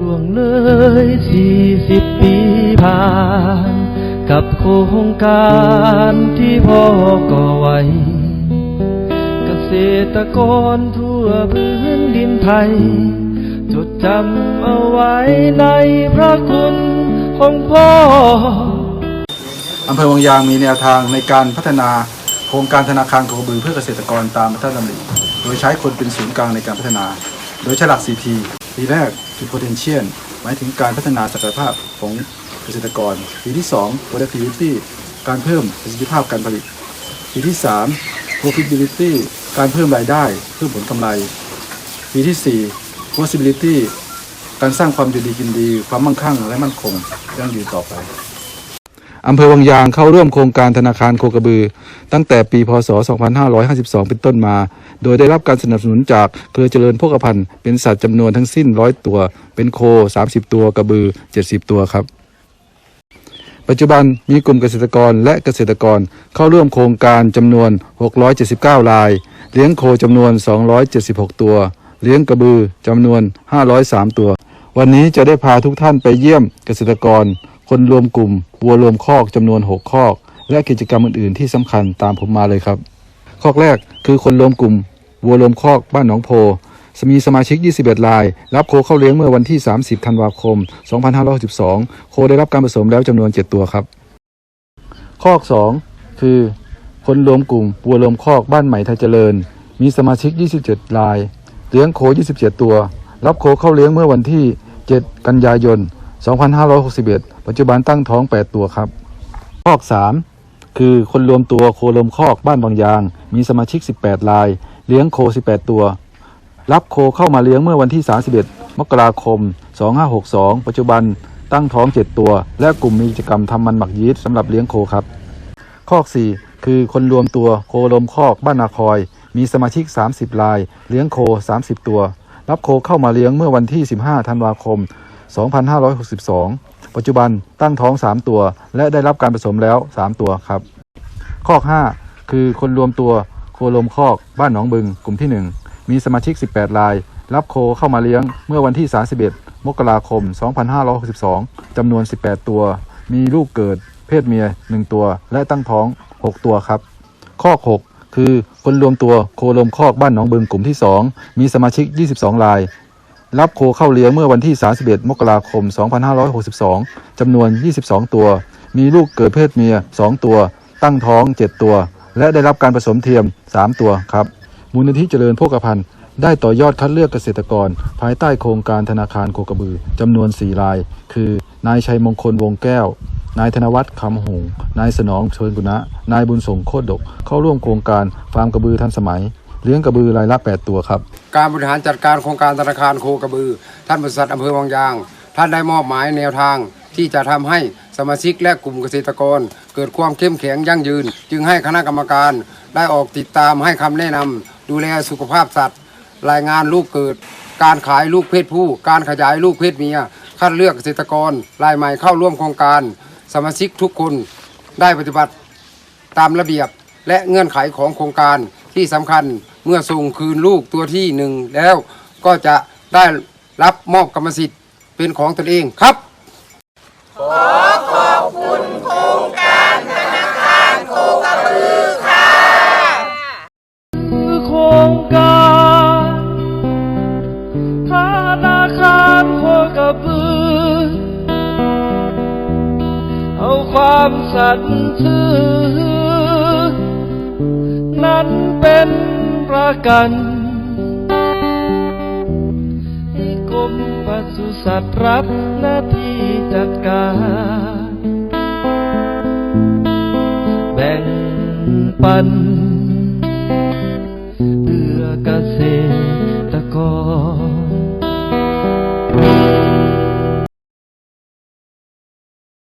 ล่วงเลยสี่สิบปีผ่าน กับโครงการที่พ่อก่อไว้ เกษตรกรทั่วพื้นดินไทย จดจำเอาไว้ในพระคุณของพ่ออำเภอวังยางมีแนวทางในการพัฒนาโครงการธนาคารกระบือเพื่อเกษตรกรตามพระราชดำริ โดยใช้คนเป็นศูนย์กลางในการพัฒนา โดยใช้หลัก 4P ปีแรกคือ potential หมายถึงการพัฒนาศักยภาพของเกษตรกร ปีที่ 2 productivity การเพิ่มประสิทธิภาพการผลิต ปีที่ 3 profitability การเพิ่มรายได้ เพิ่มผลกำไร ปีที่ 4 possibility การสร้างความอยู่ดีกินดี ความมั่งคั่งและมั่นคงยั่งยืนต่อไป อำเภอวังยางเข้าร่วมโครงการธนาคารโคกระบือ ตั้งแต่ปีพศ 2552 เป็นต้นมา โดยได้รับการสนับสนุนจากเครือเจริญโภคภัณฑ์เป็นสัตว์จำนวนทั้งสิ้น 100 ตัว เป็นโค 30 ตัวกระบือ 70 ตัวครับ ปัจจุบันมีกลุ่มเกษตรกรและเกษตรกรเข้าร่วมโครงการจำนวน 679 ราย เลี้ยงโคจำนวน 276 ตัว เลี้ยงกระบือจำนวน 503 ตัว วันนี้จะได้พาทุกท่านไปเยี่ยมเกษตรกร คนรวมกลุ่มวัวรวมคอกจำนวน6คอก และกิจกรรมอื่นๆ ที่สำคัญตามผมมาเลยครับ คอกแรกคือคนรวมกลุ่มวัวรวมคอกบ้านหนองโพมีสมาชิก 21 ราย รับโคเข้าเลี้ยงเมื่อวันที่ 30 ธันวาคม 2562 โคได้รับการผสมแล้วจำนวน 7 ตัวครับ คอก 2 คือ คนรวมกลุ่มวัวรวมคอกบ้านใหม่ไทยเจริญ มีสมาชิก 27 ราย เลี้ยงโค 27 ตัว รับโคเข้าเลี้ยงเมื่อวันที่ 7 กันยายน 2561 ปัจจุบันตั้งท้อง 8 ตัวครับ คอก 3 คือคนรวมตัวโครวมคอกบ้านบางยาง มีสมาชิก 18 ราย เลี้ยงโค 18 ตัว รับโคเข้ามาเลี้ยงเมื่อวันที่ 31 มกราคม 2562 ปัจจุบันตั้งท้อง 7 ตัว และกลุ่มมีกิจกรรมทำมันหมักยีสต์สำหรับเลี้ยงโคครับ คอก 4 คือคนรวมตัวโคลมคอกบ้านนาคอย มีสมาชิก 30 ราย เลี้ยงโค 30 ตัว รับโคเข้ามาเลี้ยงเมื่อวันที่ 15 ธันวาคม 2562 ปัจจุบันตั้งท้อง 3 ตัว และได้รับการผสมแล้ว 3 ตัวครับ คอก 5 คือคนรวมตัวโคลมคอก บ้านหนองบึง กลุ่มที่ 1 มีสมาชิก 18 ราย รับโคเข้ามาเลี้ยงเมื่อวันที่ 31 มกราคม 2562 จำนวน 18 ตัว มีลูกเกิด เพศเมีย 1 ตัว และตั้งท้อง 6 ตัวครับ คอก 6คือคนรวมตัวโคลมคอกบ้านหนองบึงกลุ่มที่ 2 มีสมาชิก 22 ราย รับโคเข้าเลี้ยงเมื่อวันที่ 31 มกราคม 2562 จำนวน 22 ตัว มีลูกเกิดเพศเมีย 2 ตัว ตั้งท้อง 7 ตัว และได้รับการผสมเทียม 3 ตัวครับ มูลนิธิเจริญโภคภัณฑ์ ได้ต่อยอดคัดเลือกเกษตรกร ภายใต้โครงการธนาคารโคกระบือ จำนวน 4 ราย คือ นายชัยมงคลวงแก้ว นายธนวัฒน์คำหง นายสนองเชิญกุณะ นายบุญส่งโคตดก เข้าร่วมโครงการฟาร์มกระบือทันสมัย เลี้ยงกระบือรายละ 8 ตัวครับ การบริหารจัดการโครงการธนาคารโคกระบือ ท่านบริษัทอำเภอวังยาง ท่านได้มอบหมายแนวทางที่จะทำให้สมาชิกและกลุ่มเกษตรกร เกิดความเข้มแข็งยั่งยืน จึงให้คณะกรรมการได้ออกติดตามให้คำแนะนำดูแลสุขภาพสัตว์ รายงานลูกเกิด การขายลูกเพศผู้ การขยายลูกเพศเมียคัดเลือกเกษตรกรรายใหม่เข้าร่วมโครงการ สมาชิกทุกคนได้ปฏิบัติตามระเบียบและเงื่อนไขของโครงการที่สำคัญ เมื่อส่งคืนลูกตัวที่หนึ่งแล้วก็จะได้รับมอบกรรมสิทธิ์เป็นของตนเองครับ ขอขอบคุณโครงการธนาคารโคกระบือค่ะโครงการธนาคารโคกระบือเอาความสัตย์ซื่อนั้นเป็น ระกันให้กรมปศุสัตว์รับหน้าที่จัดการ แบ่งปัน เพื่อเกษตรกร